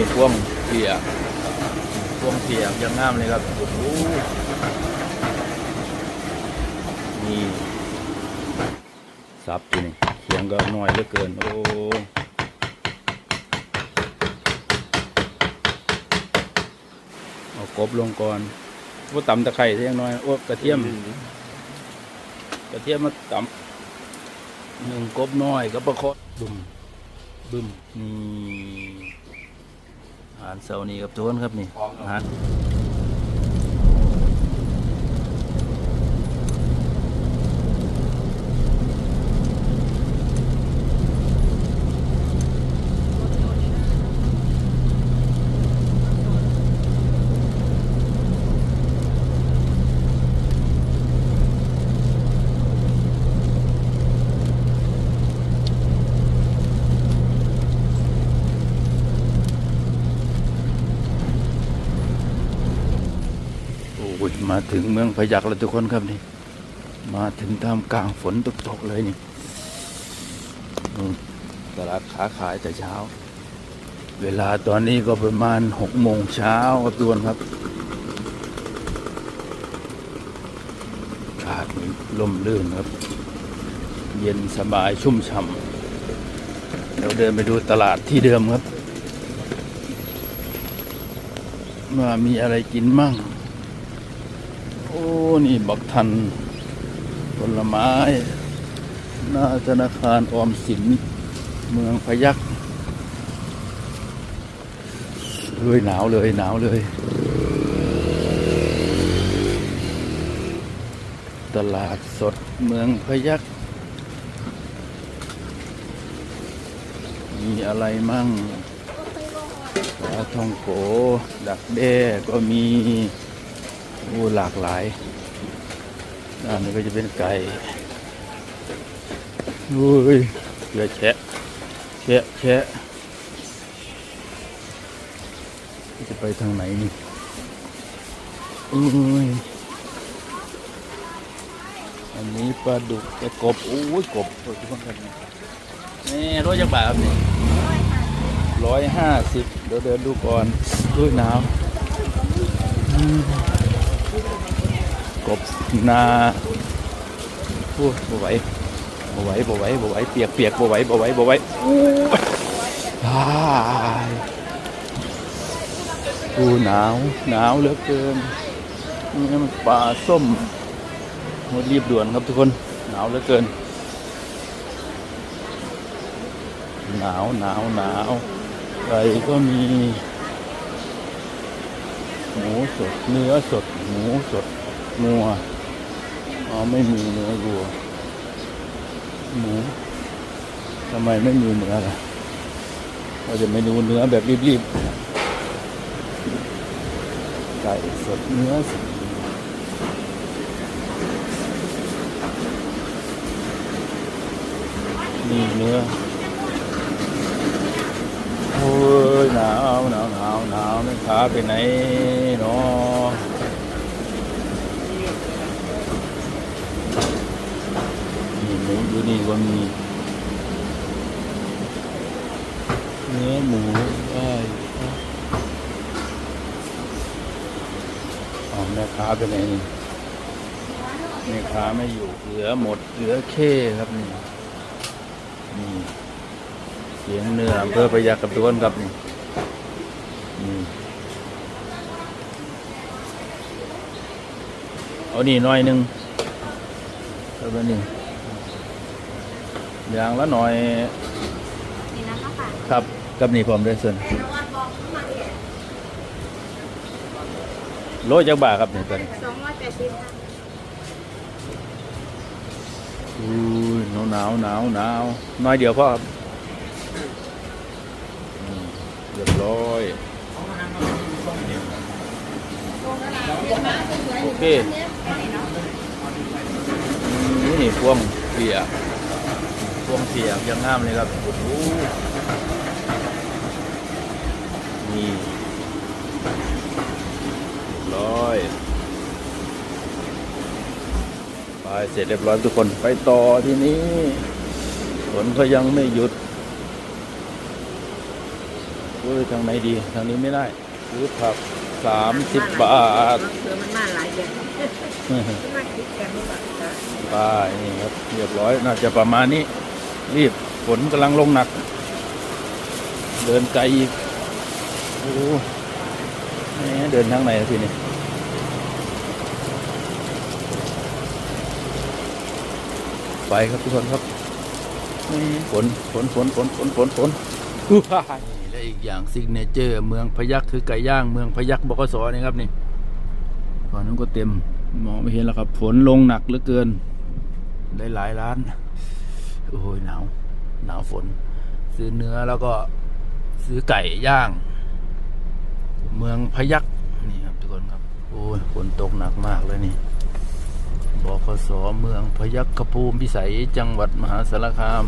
นี่พวงเปียกพวงเปียกยังงามเลยครับโอ้โหนี่สับที่นี่เขียงก็น้อยเหลือเกิน โอ้เอากบลงก่อนว่าตำตะไคร้เสียงน้อยโอ้กระเทียม กระเทียมมาตำหนึ่งกบน้อยกับประคดดุมบึมนี่ หารเสาร์นี้กับโจนครับนี่อาหาร อ้ยมาถึงเมืองพยักแล้วทุกคนครับนี่ มาถึงท่ามกลางฝนตกตกๆเลยนี่ตลาดขาขายแต่เช้า เวลาตอนนี้ก็ประมาณหกโมงเช้าครับทุกคนครับขาดลมลื่นครับ เย็นสบายชุ่มฉ่ำเราเดินไปดูตลาดที่เดิมครับ ว่ามีอะไรกินมั่ง นี่บักทันผลไม้ หน้าธนาคารออมสิน เมืองพยักเฮ้ยหนาวเลยหนาวเลย ตลาดสดเมืองพยักมีอะไรมั่งปลาทองโก ดักแด้ก็มีโอ้หลากหลาย ด้านนี้ก็จะเป็นไก่โอ้ยเกลือแชะแชะแชะจะไปทางไหนนี่โอ้ยอันนี้ปลาดุกไอ้กบโอ้ยกบโอ้ยทุกคนครับนี่นี่ร้อยจักบาทครับนี่ร้อยห้าสิบเดี๋ยวเดินดูก่อนดูหนาว กบนาโอ้บ่ไหวบ่ไหวบ่ไหวบ่ไหวเปียกเปียกบ่ไหวบ่ไหวบ่ไหวอู้ยตายกูหนาวหนาวเหลือเกินนี่มันปลาส้มงดรีบด่วนครับทุกคนหนาวเหลือเกิน หนาวหนาวหนาวไก่ก็มี หมูสดเนื้อสดหมูสด งัวอ๋อไม่มีเนื้อวัวหมูทำไมไม่มีเนื้อล่ะเราจะไม่ดูเนื้อแบบรีบๆไก่สดเนื้อสดนี่เนื้อโอ้ยหนาวหนาวหนาวหนาวไม่ขาไปไหนเนาะนี่ห มูอยู่นี่ก็มี เนื้อหมูได้อ๋อแม่ค้าไปไหนนี่แม่ค้าไม่อยู่ เหลือหมด เหลือแค่ครับนี่นี่เสียงเนื้ออำเภอพยัคฆ์กับตัวนครับนี่นี่เอานี่น่อยหนึงแล้วนี่ อย่างละหน่อยนี่นะคะค่ะครับกับนี่ผมด้วยส่วนโลจักบาทครับนี่ตัวนี้สองร้อยแปดสิบค่ะอุ้ยหนาวหนาวหนาวหนาวน้อยเดียวพ่อครับอืมเรียบร้อยโอเคอืมนี่พวงเปียก พวงเปียกยังงามเลยครับโอ้โหนี่เรียบร้อยไปเสร็จเรียบร้อยทุกคนไปต่อที่นี้ฝนก็ยังไม่หยุดฝอ้ยทางไหนดี ทางนี้ไม่ได้ซื้อผักสามสิบบาทเสือมันมาหลายอย่างมันมาคิดกันว่าจะป้ายนี่ครับ เรียบร้อย น่าจะประมาณนี้ รีบฝนกำลังลงหนัก เดินไกลอีกโอ้แหมเดินทางไหนทีนี้ไปครับทุกคนครับฝนฝนฝนฝนฝนฝนฝนอู้ฮ่านี่และอีกอย่างซิกเนเจอร์ เมืองพยัคฆ์คือไก่ย่างเมืองพยัคฆ์บกสนี่ครับนี่ฝั่งนู้นก็เต็มมองไม่เห็นแล้วครับ ฝนลงหนักเหลือเกินหลายหลายร้าน โอ้ยหนาวหนาวฝน ซื้อเนื้อแล้วก็ซื้อไก่ย่าง เมืองพยัคฆ์นี่ครับทุกคนครับ โอ้ยฝนตกหนักมากเลยนี่บคสเมืองพยัคฆภูมิพิสัยจังหวัดมหาสารคาม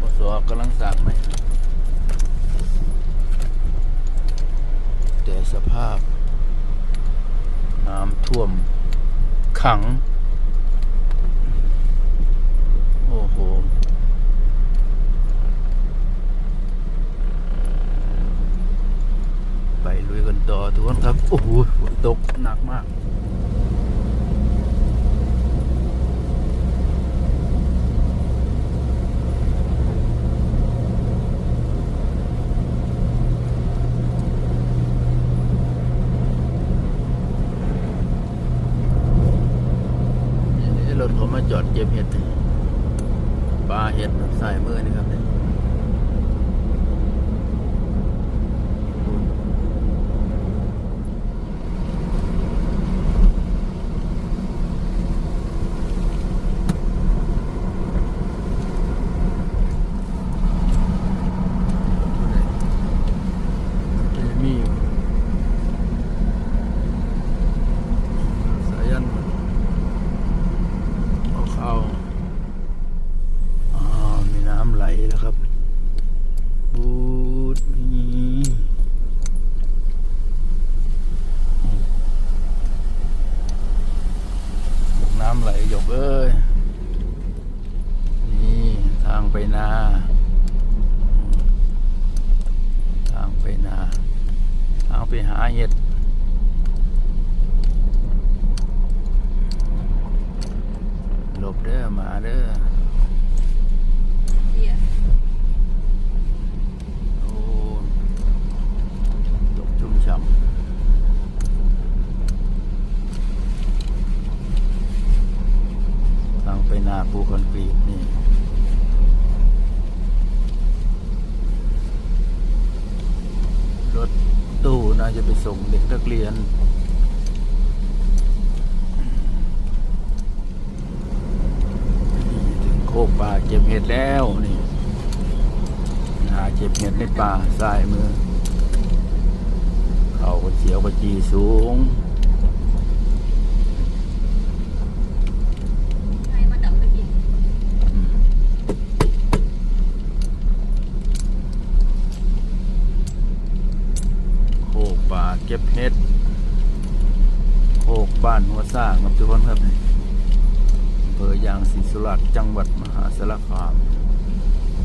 บสกำลังสางไหมแต่สภาพ น้ำท่วมขัง โอ้โหไปลุยกันต่อทุกคนครับ โอ้โหฝนตกหนักมาก นี่รถเขามาจอดเก็บเห็ดปลาเห็ดสายมือนี่ครับเนี่ยมีอยู่สายัน เอาเข้าอ๋อมีน้ำไหลแล้วครับ บูดนี่น้ำไหลหยกเอ้ย นี่ทางไปนา ทางไปนา ทางไป หาเห็ดหลบเด้อมาเด้อเบียร์โอ้ตกชุ่มฉ่ำทางไปนาปูคอนกรีตนี่รถ น่าจะไปส่งเด็กนักเรียน ถึงโคกป่าเก็บเห็ดแล้วนี่หาเก็บเห็ดในป่าสายมือ เขาก็เขียวกระจีสูง ใครมาดับไปกิน อืมโคกป่า เก็ดโคกบ้านหัวซ่าครับทุกคนครับอำเภอยางศรีสุราษฎร์จังหวัดมหาสารคาม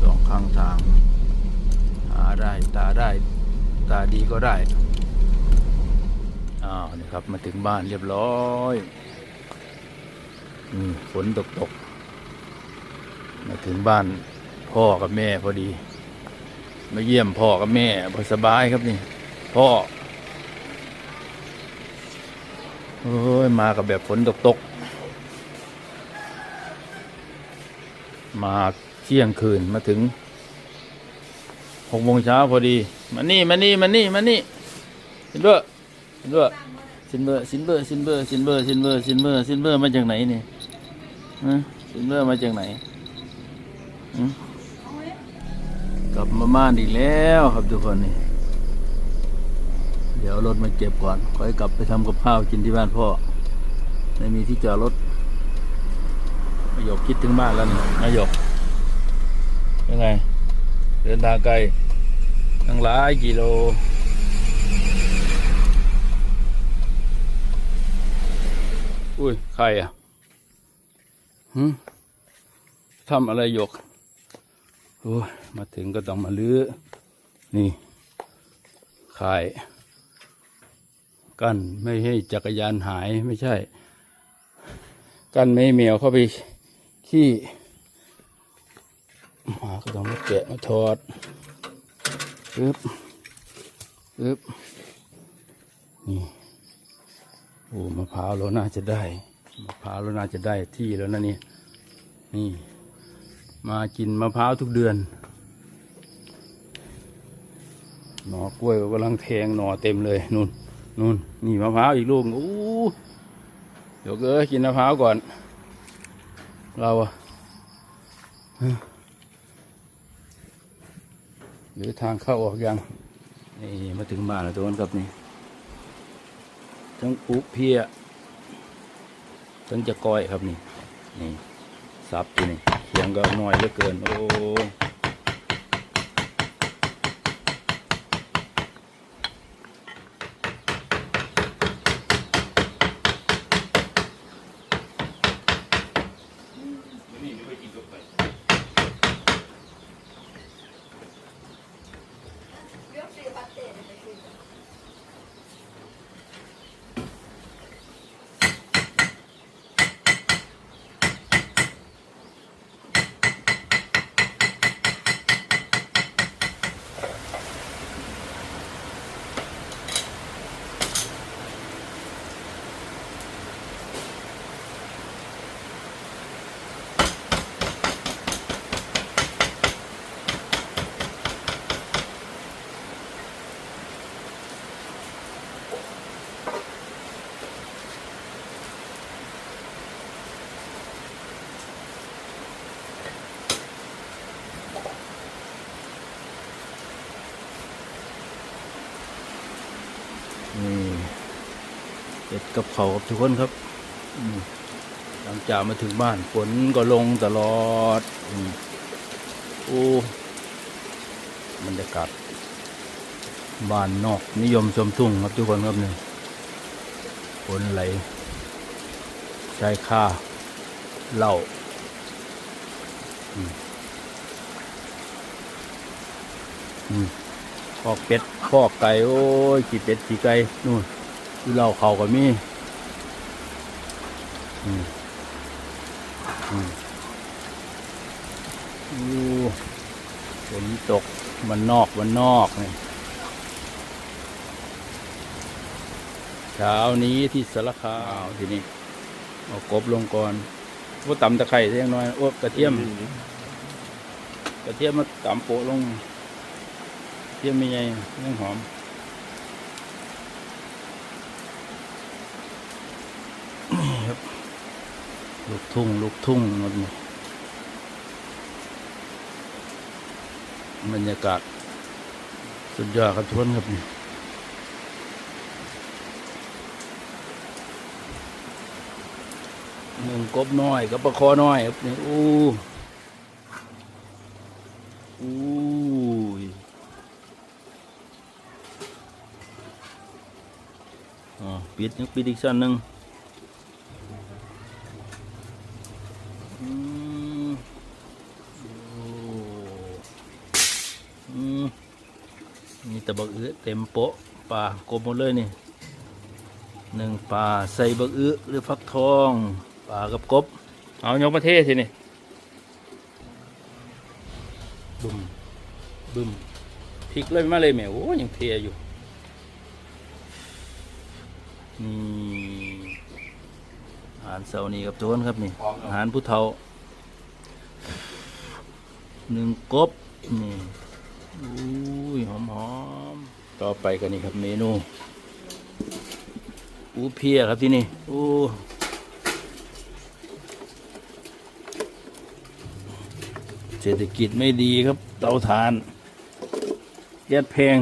สองข้างทาง หาได้ตาได้ตาดีก็ได้อ้าวนี่ครับมาถึงบ้านเรียบร้อยฝนตกตก มาถึงบ้านพ่อกับแม่พอดี มาเยี่ยมพ่อกับแม่พอสบายครับนี่ พ่อ โอ้ยมากับแบบฝนตกตก มาเที่ยงคืนมาถึงหกโมงเช้าพอดี มานี่มานี่มานี่มานี่สินเบอร์สินเบอร์สินเบอร์สินเบอร์สินเบอร์สินเบอร์สินเบอร์สินเบอร์สินเบอร์มาจากไหนนี่ฮะสินเบอร์มาจากไหนกลับมาบ้านอีกแล้วครับทุกคนนี่ ดี๋ยวรถมาเก็บก่อนค่อยกลับไปทำกับข้าวกินที่บ้านพ่อไม่มีที่จอดรถนายกคิดถึงบ้านแล้วนี่นายกยังไง เดินทางไกลตั้งหลายกิโลอุ้ย ใครอะหึทำอะไรหยก โอ้ย มาถึงก็ต้องมาลื้อ นี่ข่าย กั้นไม่ให้จักรยานหายไม่ใช่ กั้นไม่ให้แมวเข้าไปขี้หมาก็ต้องมาแกะมาถอดปึ๊บปึ๊บนี่โอ้มะพร้าวเราน่าจะได้มะพร้าวเราน่าจะได้ที่แล้วนะนี่นี่ มากินมะพร้าวทุกเดือนหน่อกล้วยก็กำลังแทงหน่อเต็มเลยนู่น นู่นนี่มะพร้าวอีกลูกอู้เดี๋ยวเอ้ยกินมะพร้าวก่อน เราอะหรือทางเข้าออกยังนี่มาถึงบ้านแล้วทุกคนครับนี่ทั้งอุเพียทั้งจะก้อยครับนี่นี่ซับอยู่นี่เสียงก็น้อยเหลือเกิน โอ้ กับเขาครับทุกคนครับหลังจากมาถึงบ้านฝนก็ลงตลอดอืมโอ้บรรยากาศบ้านนอกนิยมชมทุ่งครับทุกคนครับนี่ฝนไหลชายคาเหล้าอืมอืมพอกเป็ดพอกไก่ โอ้ยขี่เป็ดขี่ไก่นู่น ดูเหล่าเขาก็มีอืมอืมอู้ฝนตกมันนอกมันนอกนี่เช้านี้ที่สารคามทีนี้เอากบลงก่อนว่าตำตะไคร้เล็กน้อยโอ้กระเทียมกระเทียมมาตำโปะลงเทียมมีไงเรื่องหอม นี่ครับ ลูกทุ่ง ลูกทุ่งหมดบรรยากาศ สุดยอดครับทุกคนครับหนึ่งกบน้อยกับปลาคอน้อยครับนี่อู้อู้ยอ๋อปิดยังปิดอีกชั้นหนึ่งอืมโอ้อืมมีแตะบักอื้อ เต็มโป๊ะปลากบหมดเลยนี่หนึ่งปลาใส่บักอื้อหรือฟักทองปลากับกบ เอายกประเทศสินี่บึมบึมพลิกเลยมาเลยแหมโอ้ยังเทอยู่นี่อาหารเสาร์นี้ครับทุกคนครับนี่อาหารผู้เฒ่าหนึ่งกบนี่อุ้ยหอมหอมๆ ต่อไปกันนี่ครับเมนูอูเพียครับที่นี่อู้เศรษฐกิจไม่ดีครับ เตาถ่านแก๊สแพง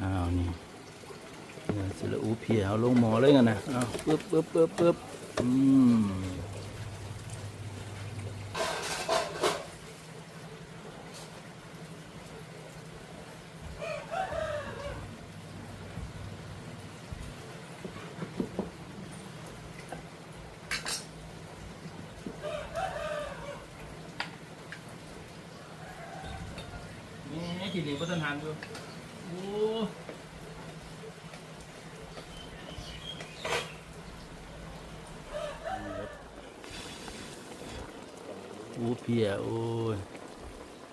อ้าวนี่เนี่ยสละอูเพียเอาลงหมอเลยกันนะเอาปึ๊บปึ๊บปึ๊บปึ๊บอืม โอ้เพียโอ้ย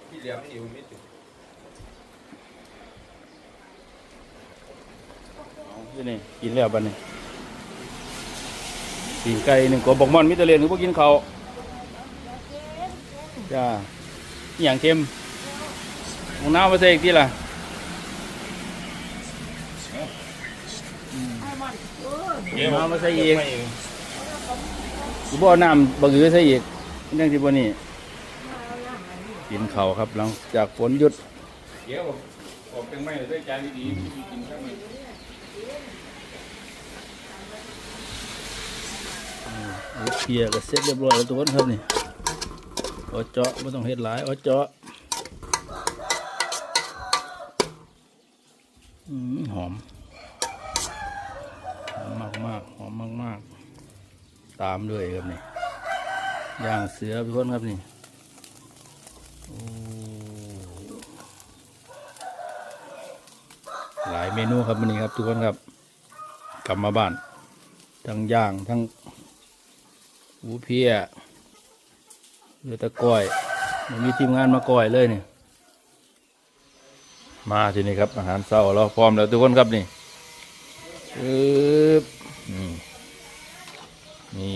ที่เหลียมนี่อยู่มิดอยู่นี่นี่กินแล้วบัดนี้ปีนไก่หนึ่งกว่าบอกมอนมิตรเรียนหรือว่ากินเขาวจ้าอหย่างเค็มของน้ำมาใส่อีกทีล่ะ ไอ้มันโอ้ยน้ำมาใส่อีกกูบ่เอาน้ำบะกือใส่อีกเรื่องที่บ่นี่มาเอาหน้ามานี่กินเขาวครับหลังจากฝนหยุดเดี๋ยวผมผมเป็นไม่ด้วยจานดีๆที่กินข้าวมันโอ้เพียก็เสร็จเรียบร้อยแล้วทุกคนครับนี่เออเจาะไม่ต้องเฮ็ดหลายเออเจาะอืมหอมหอ มมากมากหอมมากมากตามด้วยครับนี่ย่างเสือทุกคนครับนี่หลายเมนูครับวันนี้ครับ ทุกคนครับ กลับมาบ้าน ทั้งย่างทั้งหูเพียเรือตะก้อยมันมีทีมงานมาก้อยเลยนี่มาทีนี้ครับอาหารเช้าเราพร้อมแล้วทุกคนครับนี่ ปึ๊บนี่นี่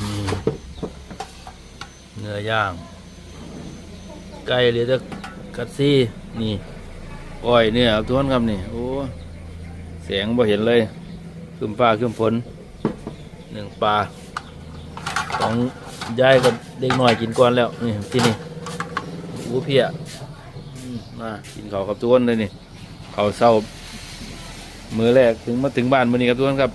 นี่เนื้อย่างไก่หรือตะกัดซี่นี่ก้อยเนื้อครับทุกคนครับนี่โอ้เสียงบ่เห็นเลยคืมฟ้าคืมฝนหนึ่งปลาของยายกับเด็กหน่อยกินก่อนแล้วนี่ที่นี่อูเพียมากินข้าวกับทุกคนเลยนี่ ข้าเศร้ามือแรกถึงมาถึงบ้านมือนี้ครับทุกท่านครับ